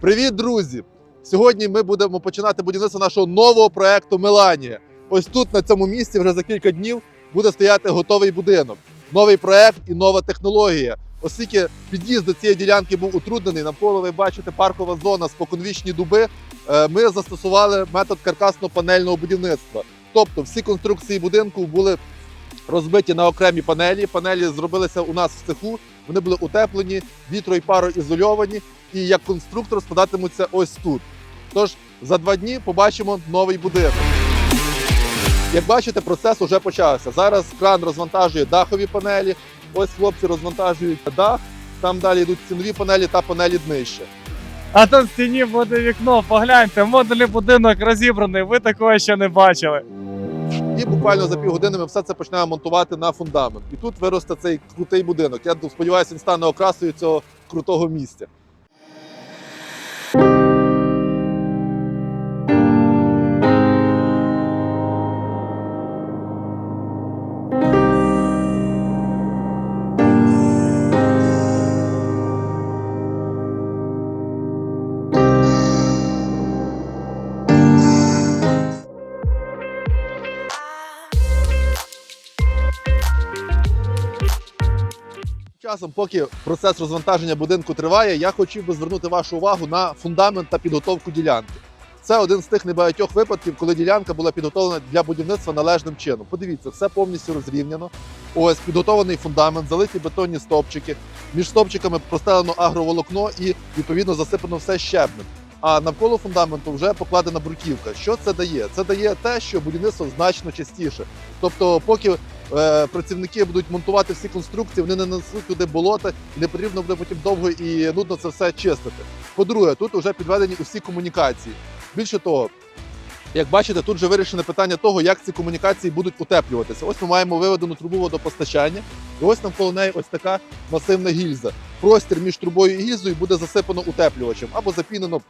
Привіт, друзі! Сьогодні ми будемо починати будівництво нашого нового проекту Меланія. Ось тут, на цьому місці, вже за кілька днів буде стояти готовий будинок. Новий проект і нова технологія. Оскільки під'їзд до цієї ділянки був утруднений, навколо ви бачите паркова зона, споконвічні дуби. е, Ми застосували метод каркасно-панельного будівництва. Тобто всі конструкції будинку були розбиті на окремі панелі. Панелі зробилися у нас в цеху. Вони були утеплені, вітро і пароізольовані, і як конструктор складатимуться ось тут. Тож за два дні побачимо новий будинок. Як бачите, процес уже почався. Зараз кран розвантажує дахові панелі. Ось хлопці розвантажують дах. Там далі йдуть цінові панелі та панелі днище. А тут в стіні буде вікно, погляньте, модульний будинок розібраний, ви такого ще не бачили. І буквально за півгодини ми все це почнемо монтувати на фундамент. І тут виросте цей крутий будинок. Я сподіваюся, він стане окрасою цього крутого місця. Часом, поки процес розвантаження будинку триває, я хотів би звернути вашу увагу на фундамент та підготовку ділянки. Це один з тих небагатьох випадків, коли ділянка була підготовлена для будівництва належним чином. Подивіться, все повністю розрівняно. Ось підготований фундамент, залиті бетонні стовпчики. Між стовпчиками простелено агроволокно і відповідно засипано все щебнем. А навколо фундаменту вже покладена бруківка. Що це дає? Це дає те, що будівництво значно частіше. Тобто, поки працівники будуть монтувати всі конструкції, вони не несуть туди болота, і не потрібно буде потім довго і нудно це все чистити. По-друге, тут вже підведені усі комунікації. Більше того, як бачите, тут вже вирішене питання того, як ці комунікації будуть утеплюватися. Ось ми маємо виведену трубу водопостачання, і ось навколо неї ось така масивна гільза. Простір між трубою і гільзою буде засипано утеплювачем або запінено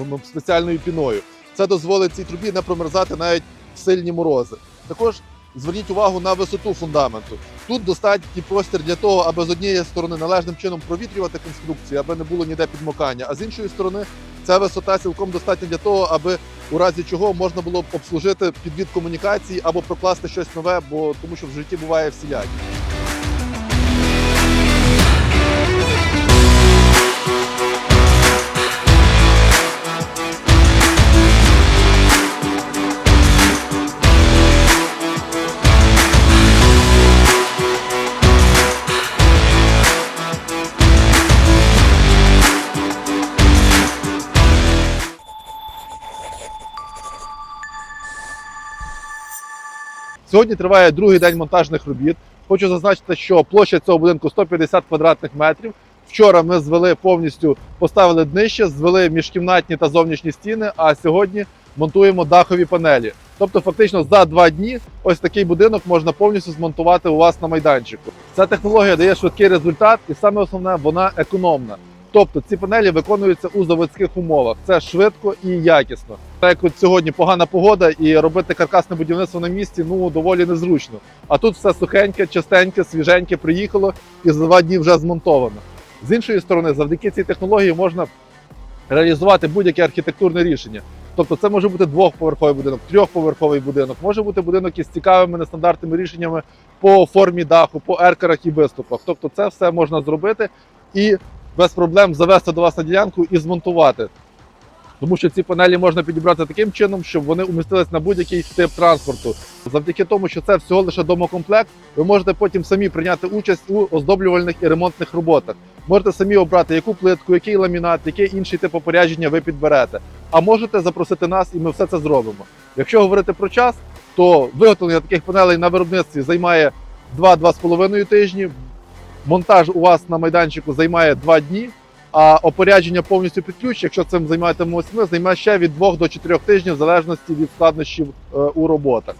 м, спеціальною піною. Це дозволить цій трубі не промерзати навіть в сильні морози. Також зверніть увагу на висоту фундаменту. Тут достатній простір для того, аби з однієї сторони належним чином провітрювати конструкцію, аби не було ніде підмокання. А з іншої сторони, ця висота цілком достатня для того, аби у разі чого можна було б обслужити підвід комунікації або прокласти щось нове, бо тому що в житті буває всілякі. Сьогодні триває другий день монтажних робіт. Хочу зазначити, що площа цього будинку 150 квадратних метрів. Вчора ми звели повністю, поставили днище, звели міжкімнатні та зовнішні стіни. А сьогодні монтуємо дахові панелі. Тобто, фактично за два дні ось такий будинок можна повністю змонтувати у вас на майданчику. Ця технологія дає швидкий результат, і саме основне вона економна. Тобто ці панелі виконуються у заводських умовах. Це швидко і якісно. Так як от сьогодні погана погода і робити каркасне будівництво на місці ну доволі незручно. А тут все сухеньке, чистеньке, свіженьке приїхало і за два дні вже змонтовано. З іншої сторони, завдяки цій технології можна реалізувати будь-яке архітектурне рішення. Тобто, це може бути двохповерховий будинок, трьохповерховий будинок, може бути будинок із цікавими нестандартними рішеннями по формі даху, по еркерах і виступах. Тобто, це все можна зробити і без проблем завести до вас на ділянку і змонтувати. Тому що ці панелі можна підібрати таким чином, щоб вони умістились на будь-який тип транспорту. Завдяки тому, що це всього лише домокомплект, ви можете потім самі прийняти участь у оздоблювальних і ремонтних роботах. Можете самі обрати, яку плитку, який ламінат, який інший тип опорядження ви підберете. А можете запросити нас, і ми все це зробимо. Якщо говорити про час, то виготовлення таких панелей на виробництві займає 2-2,5 тижні. Монтаж у вас на майданчику займає 2 дні. А опорядження повністю під ключ, якщо цим займатимемося ми, займе ще від 2 до 4 тижнів в залежності від складнощів е, у роботах.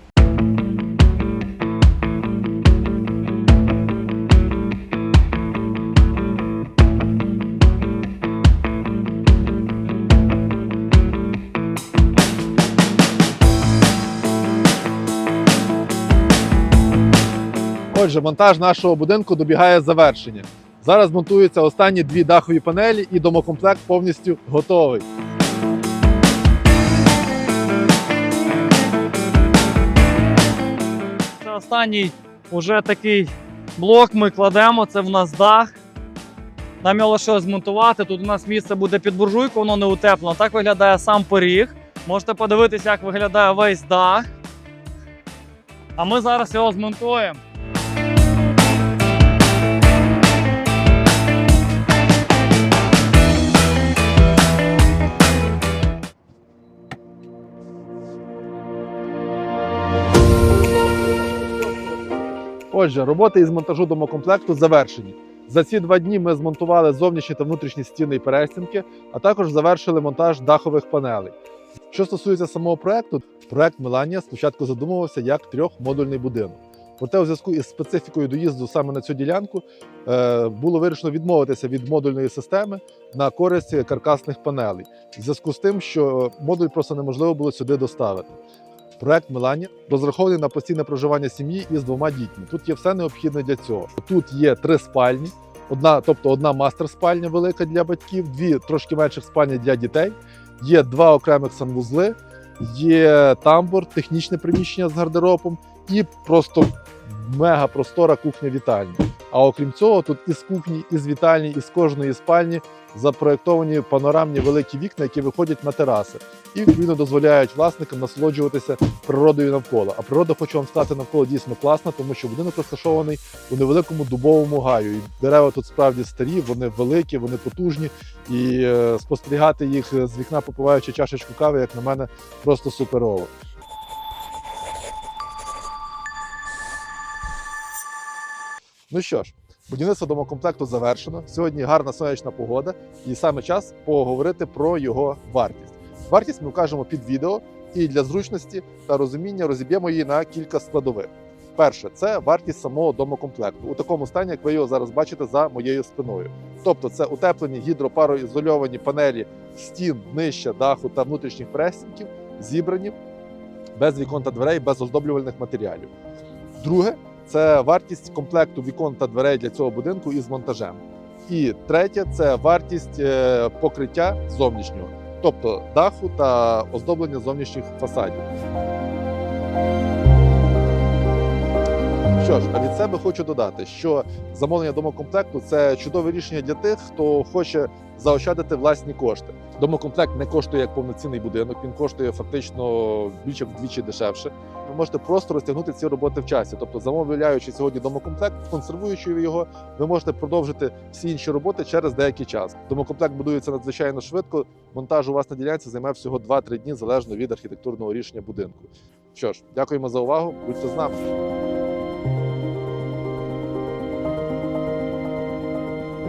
Отже, монтаж нашого будинку добігає завершення. Зараз монтуються останні дві дахові панелі, і домокомплект повністю готовий. Це останній уже такий блок ми кладемо. Це в нас дах. Нам його лише змонтувати. Тут у нас місце буде під буржуйку, воно не утеплено. Так виглядає сам поріг. Можете подивитися, як виглядає весь дах. А ми зараз його змонтуємо. Отже, роботи із монтажу домокомплекту завершені. За ці два дні ми змонтували зовнішні та внутрішні стіни і перестінки, а також завершили монтаж дахових панелей. Що стосується самого проекту, проект Меланія спочатку задумувався як трьохмодульний будинок. Проте, у зв'язку із специфікою доїзду саме на цю ділянку е, було вирішено відмовитися від модульної системи на користь каркасних панелей, в зв'язку з тим, що модуль просто неможливо було сюди доставити. Проект Мелані розрахований на постійне проживання сім'ї із двома дітьми. Тут є все необхідне для цього. Тут є три спальні, одна, тобто одна мастер-спальня велика для батьків, дві трошки менших спальні для дітей. Є два окремих санвузли, є тамбур, технічне приміщення з гардеробом і просто мега простора кухня-вітальня. А окрім цього, тут із кухні, із вітальні, із кожної спальні запроєктовані панорамні великі вікна, які виходять на тераси, і відповідно дозволяють власникам насолоджуватися природою навколо. А природа, хочу вам сказати, навколо дійсно класна, тому що будинок розташований у невеликому дубовому гаю. І дерева тут справді старі, вони великі, вони потужні. І е, спостерігати їх з вікна, попиваючи чашечку кави, як на мене, просто суперово. Ну що ж, будівництво домокомплекту завершено. Сьогодні гарна сонячна погода, і саме час поговорити про його вартість. Вартість ми вкажемо під відео, і для зручності та розуміння розіб'ємо її на кілька складових. Перше, це вартість самого домокомплекту у такому стані, як ви його зараз бачите за моєю спиною. Тобто, це утеплені гідропароізольовані панелі стін, днища, даху та внутрішніх перестінків, зібрані без вікон та дверей, без оздоблювальних матеріалів. Друге, це вартість комплекту вікон та дверей для цього будинку із монтажем. І третє це вартість е, покриття зовнішнього, тобто даху та оздоблення зовнішніх фасадів. Що ж, а від себе хочу додати, що замовлення домокомплекту це чудове рішення для тих, хто хоче заощадити власні кошти. Домокомплект не коштує як повноцінний будинок, він коштує фактично більше вдвічі дешевше. Ви можете просто розтягнути ці роботи в часі. Тобто, замовляючи сьогодні домокомплект, консервуючи його, ви можете продовжити всі інші роботи через деякий час. Домокомплект будується надзвичайно швидко. Монтаж у вас на ділянці займає всього 2-3 дні залежно від архітектурного рішення будинку. Що ж, дякуємо за увагу. Будьте з нами.